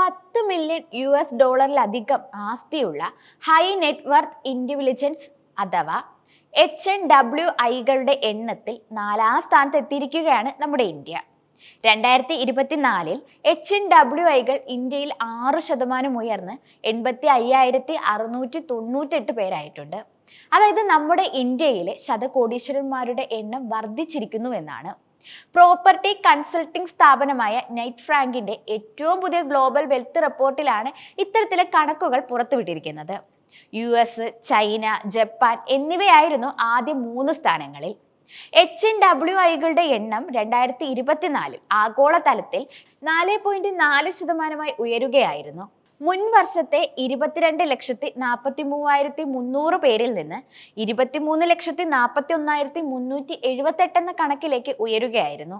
പത്ത് million U S ഡോളറിലധികം ആസ്തിയുള്ള ഹൈ നെറ്റ്വർത്ത് ഇൻഡിവിലിജൻസ് അഥവാ എച്ച് എൻ ഡബ്ല്യു ഐകളുടെ എണ്ണത്തിൽ നാലാം സ്ഥാനത്ത് എത്തിയിരിക്കുകയാണ് നമ്മുടെ ഇന്ത്യ. രണ്ടായിരത്തി ഇരുപത്തിനാലിൽ എച്ച് എൻ ഡബ്ല്യു ഐകൾ ഇന്ത്യയിൽ ആറ് ശതമാനം ഉയർന്ന് എൺപത്തി അയ്യായിരത്തി അറുന്നൂറ്റി തൊണ്ണൂറ്റെട്ട് പേരായിട്ടുണ്ട്. അതായത് നമ്മുടെ ഇന്ത്യയിലെ ശതകോടീശ്വരന്മാരുടെ എണ്ണം വർദ്ധിച്ചിരിക്കുന്നു എന്നാണ്. പ്രോപ്പർട്ടി കൺസൾട്ടിംഗ് സ്ഥാപനമായ നൈറ്റ് ഫ്രാങ്കിന്റെ ഏറ്റവും പുതിയ ഗ്ലോബൽ വെൽത്ത് റിപ്പോർട്ടിലാണ് ഇത്തരത്തിലെ കണക്കുകൾ പുറത്തുവിട്ടിരിക്കുന്നത്. യു എസ് ചൈന ജപ്പാൻ എന്നിവയായിരുന്നു ആദ്യ മൂന്ന് സ്ഥാനങ്ങളിൽ. എച്ച് എൻ ഡബ്ല്യു ഐകളുടെ എണ്ണം രണ്ടായിരത്തി ഇരുപത്തിനാലിൽ ആഗോളതലത്തിൽ നാല് പോയിന്റ് നാല് ശതമാനമായി ഉയരുകയായിരുന്നു. മുൻ വർഷത്തെ ഇരുപത്തിരണ്ട് ലക്ഷത്തി നാൽപ്പത്തി മൂവായിരത്തി മുന്നൂറ് പേരിൽ നിന്ന് ഇരുപത്തിമൂന്ന് ലക്ഷത്തി നാൽപ്പത്തി ഒന്നായിരത്തി മുന്നൂറ്റി എഴുപത്തെട്ട് എന്ന കണക്കിലേക്ക് ഉയരുകയായിരുന്നു.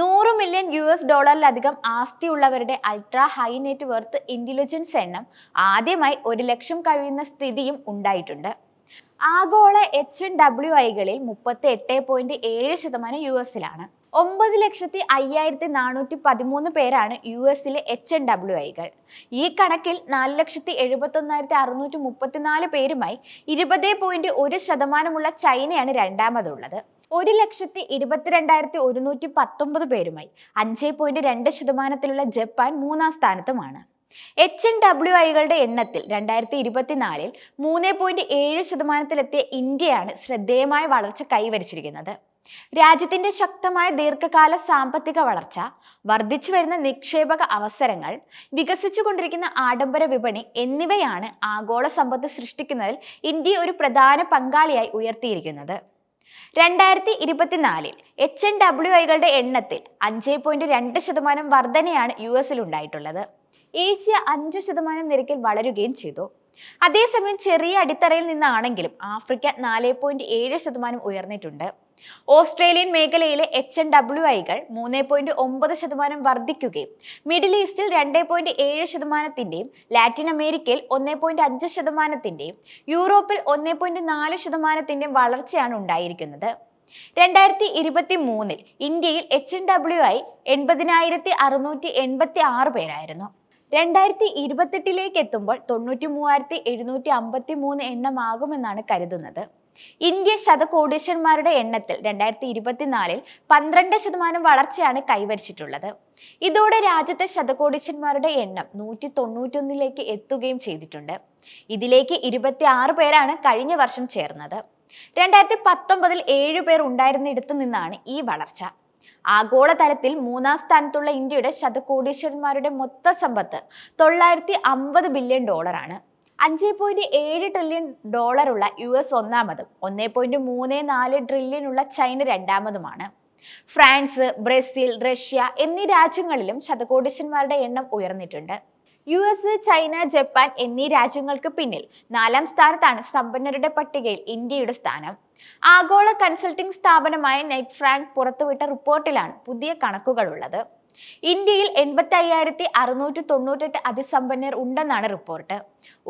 നൂറ് മില്യൺ യു എസ് ഡോളറിലധികം ആസ്തിയുള്ളവരുടെ ultra high net worth intelligence എണ്ണം ആദ്യമായി ഒരു ലക്ഷം കഴിയുന്ന സ്ഥിതിയും ഉണ്ടായിട്ടുണ്ട്. ആഗോള എച്ച് ഡബ്ല്യു ഐകളിൽ മുപ്പത്തി എട്ട് പോയിന്റ് ഏഴ് ശതമാനം യു എസിലാണ് ഒമ്പത് ലക്ഷത്തി അയ്യായിരത്തി നാനൂറ്റി പതിമൂന്ന് പേരാണ് യു എസിലെ എച്ച് എൻ ഡബ്ല്യു ഐകൾ. ഈ കണക്കിൽ നാല് ലക്ഷത്തി എഴുപത്തി ഒന്നായിരത്തി അറുന്നൂറ്റി മുപ്പത്തിനാല് പേരുമായി ഇരുപത് പോയിന്റ് ഒരു ശതമാനമുള്ള ചൈനയാണ് രണ്ടാമതുള്ളത്. ഒരു ലക്ഷത്തി ഇരുപത്തിരണ്ടായിരത്തി ഒരുന്നൂറ്റി പത്തൊമ്പത് പേരുമായി അഞ്ച് പോയിന്റ് രണ്ട് ശതമാനത്തിലുള്ള ജപ്പാൻ മൂന്നാം സ്ഥാനത്തുമാണ്. എച്ച് എൻ ഡബ്ല്യു ഐകളുടെ എണ്ണത്തിൽ രണ്ടായിരത്തി ഇരുപത്തിനാലിൽ മൂന്ന് പോയിന്റ് ഏഴ് ശതമാനത്തിലെത്തിയ ഇന്ത്യയാണ് ശ്രദ്ധേയമായ വളർച്ച കൈവരിച്ചിരിക്കുന്നത്. രാജ്യത്തിന്റെ ശക്തമായ ദീർഘകാല സാമ്പത്തിക വളർച്ച വർദ്ധിച്ചു വരുന്ന നിക്ഷേപക അവസരങ്ങൾ വികസിച്ചുകൊണ്ടിരിക്കുന്ന ആഡംബര വിപണി എന്നിവയാണ് ആഗോള സമ്പത്ത് സൃഷ്ടിക്കുന്നതിൽ ഇന്ത്യ ഒരു പ്രധാന പങ്കാളിയായി ഉയർത്തിയിരിക്കുന്നത്. രണ്ടായിരത്തി ഇരുപത്തിനാലിൽ എച്ച് എൻ ഡബ്ല്യു ഐകളുടെ എണ്ണത്തിൽ അഞ്ച് പോയിന്റ് രണ്ട് ശതമാനം വർധനയാണ് യു എസിൽ ഉണ്ടായിട്ടുള്ളത് ഏഷ്യ അഞ്ചു ശതമാനം നിരക്കിൽ വളരുകയും ചെയ്തു. അതേസമയം ചെറിയ അടിത്തറയിൽ നിന്നാണെങ്കിലും ആഫ്രിക്ക നാല് പോയിന്റ് ഏഴ് ശതമാനം ഉയർന്നിട്ടുണ്ട്. ഓസ്ട്രേലിയൻ മേഖലയിലെ എച്ച് എൻ ഡബ്ല്യു ഐകൾ മൂന്ന് പോയിന്റ് ഒമ്പത് ശതമാനം വർദ്ധിക്കുകയും മിഡിൽ ഈസ്റ്റിൽ രണ്ട് പോയിന്റ് ഏഴ് ശതമാനത്തിന്റെയും ലാറ്റിൻ അമേരിക്കയിൽ ഒന്ന് പോയിന്റ് അഞ്ച് ശതമാനത്തിന്റെയും യൂറോപ്പിൽ ഒന്ന് പോയിന്റ് നാല് ശതമാനത്തിന്റെയും വളർച്ചയാണ് ഉണ്ടായിരിക്കുന്നത്. രണ്ടായിരത്തി ഇരുപത്തി മൂന്നിൽ ഇന്ത്യയിൽ എച്ച് എൻ ഡബ്ല്യു ഐ എൺപതിനായിരത്തി അറുന്നൂറ്റി എൺപത്തി ആറ് പേരായിരുന്നു. രണ്ടായിരത്തി ഇരുപത്തെട്ടിലേക്ക് എത്തുമ്പോൾ തൊണ്ണൂറ്റി മൂവായിരത്തി എഴുന്നൂറ്റി അമ്പത്തി മൂന്ന് എണ്ണമാകുമെന്നാണ് കരുതുന്നത്. ഇന്ത്യ ശതകോടീശ്വരന്മാരുടെ എണ്ണത്തിൽ രണ്ടായിരത്തി ഇരുപത്തിനാലിൽ പന്ത്രണ്ട് ശതമാനം വളർച്ചയാണ് കൈവരിച്ചിട്ടുള്ളത്. ഇതോടെ രാജ്യത്തെ ശതകോടീശ്വരന്മാരുടെ എണ്ണം നൂറ്റി തൊണ്ണൂറ്റൊന്നിലേക്ക് എത്തുകയും ചെയ്തിട്ടുണ്ട്. ഇതിലേക്ക് ഇരുപത്തി ആറ് പേരാണ് കഴിഞ്ഞ വർഷം ചേർന്നത്. രണ്ടായിരത്തി പത്തൊമ്പതിൽ ഏഴ് പേർ ഉണ്ടായിരുന്നിടത്തു നിന്നാണ് ഈ വളർച്ച. ആഗോളതലത്തിൽ മൂന്നാം സ്ഥാനത്തുള്ള ഇന്ത്യയുടെ ശതകോടീശ്വരന്മാരുടെ മൊത്ത സമ്പത്ത് തൊള്ളായിരത്തി അമ്പത് ബില്യൺ ഡോളറാണ്. അഞ്ച് പോയിന്റ് ഏഴ് ട്രില്യൺ ഡോളറുള്ള യു എസ് ഒന്നാമതും ഒന്നേ പോയിന്റ് മൂന്ന് നാല് ട്രില്യൺ ഉള്ള ചൈന രണ്ടാമതുമാണ്. ഫ്രാൻസ് ബ്രസീൽ റഷ്യ എന്നീ രാജ്യങ്ങളിലും ശതകോടീശ്വരന്മാരുടെ എണ്ണം ഉയർന്നിട്ടുണ്ട്. യു എസ് ചൈന ജപ്പാൻ എന്നീ രാജ്യങ്ങൾക്ക് പിന്നിൽ നാലാം സ്ഥാനത്താണ് സമ്പന്നരുടെ പട്ടികയിൽ ഇന്ത്യയുടെ സ്ഥാനം. ആഗോള കൺസൾട്ടിംഗ് സ്ഥാപനമായ നെറ്റ് ഫ്രാങ്ക് പുറത്തുവിട്ട റിപ്പോർട്ടിലാണ് പുതിയ കണക്കുകൾ ഉള്ളത് ഇന്ത്യയിൽ എൺപത്തി അയ്യായിരത്തി അറുന്നൂറ്റി തൊണ്ണൂറ്റെട്ട് അതിസമ്പന്നർ ഉണ്ടെന്നാണ് റിപ്പോർട്ട്.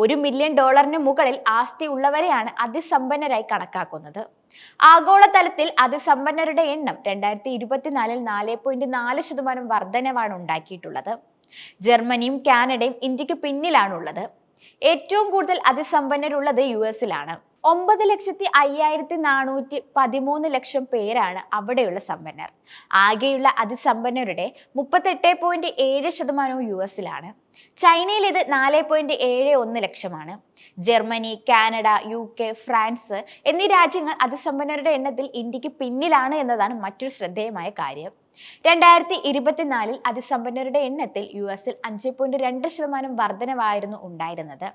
ഒരു മില്യൺ ഡോളറിന് മുകളിൽ ആസ്തി ഉള്ളവരെയാണ് അതിസമ്പന്നരായി കണക്കാക്കുന്നത്. ആഗോളതലത്തിൽ അതിസമ്പന്നരുടെ എണ്ണം രണ്ടായിരത്തി ഇരുപത്തിനാലിൽ നാല് പോയിന്റ് നാല് ശതമാനം വർധനവാണ് ഉണ്ടാക്കിയിട്ടുള്ളത്. ജർമ്മനിയും കാനഡയും ഇന്ത്യയ്ക്ക് പിന്നിലാണുള്ളത്. ഏറ്റവും കൂടുതൽ അതിസമ്പന്നരുള്ളത് യു എസിലാണ്. ഒമ്പത് ലക്ഷത്തി അയ്യായിരത്തി നാനൂറ്റി പതിമൂന്ന് ലക്ഷം പേരാണ് അവിടെയുള്ള സമ്പന്നർ. ആകെയുള്ള അതിസമ്പന്നരുടെ മുപ്പത്തെട്ട് പോയിന്റ് ഏഴ് ശതമാനവും യു എസിലാണ്. ചൈനയിൽ ഇത് നാല് പോയിന്റ് ഏഴ് ഒന്ന് ലക്ഷമാണ്. Germany Canada U K France എന്നീ രാജ്യങ്ങൾ അതിസമ്പന്നരുടെ എണ്ണത്തിൽ ഇന്ത്യയ്ക്ക് പിന്നിലാണ് എന്നതാണ് മറ്റൊരു ശ്രദ്ധേയമായ കാര്യം. രണ്ടായിരത്തി ഇരുപത്തിനാലിൽ അതിസമ്പന്നരുടെ എണ്ണത്തിൽ യു എസിൽ അഞ്ച് പോയിന്റ് രണ്ട് ശതമാനം വർധനവായിരുന്നു ഉണ്ടായിരുന്നത്.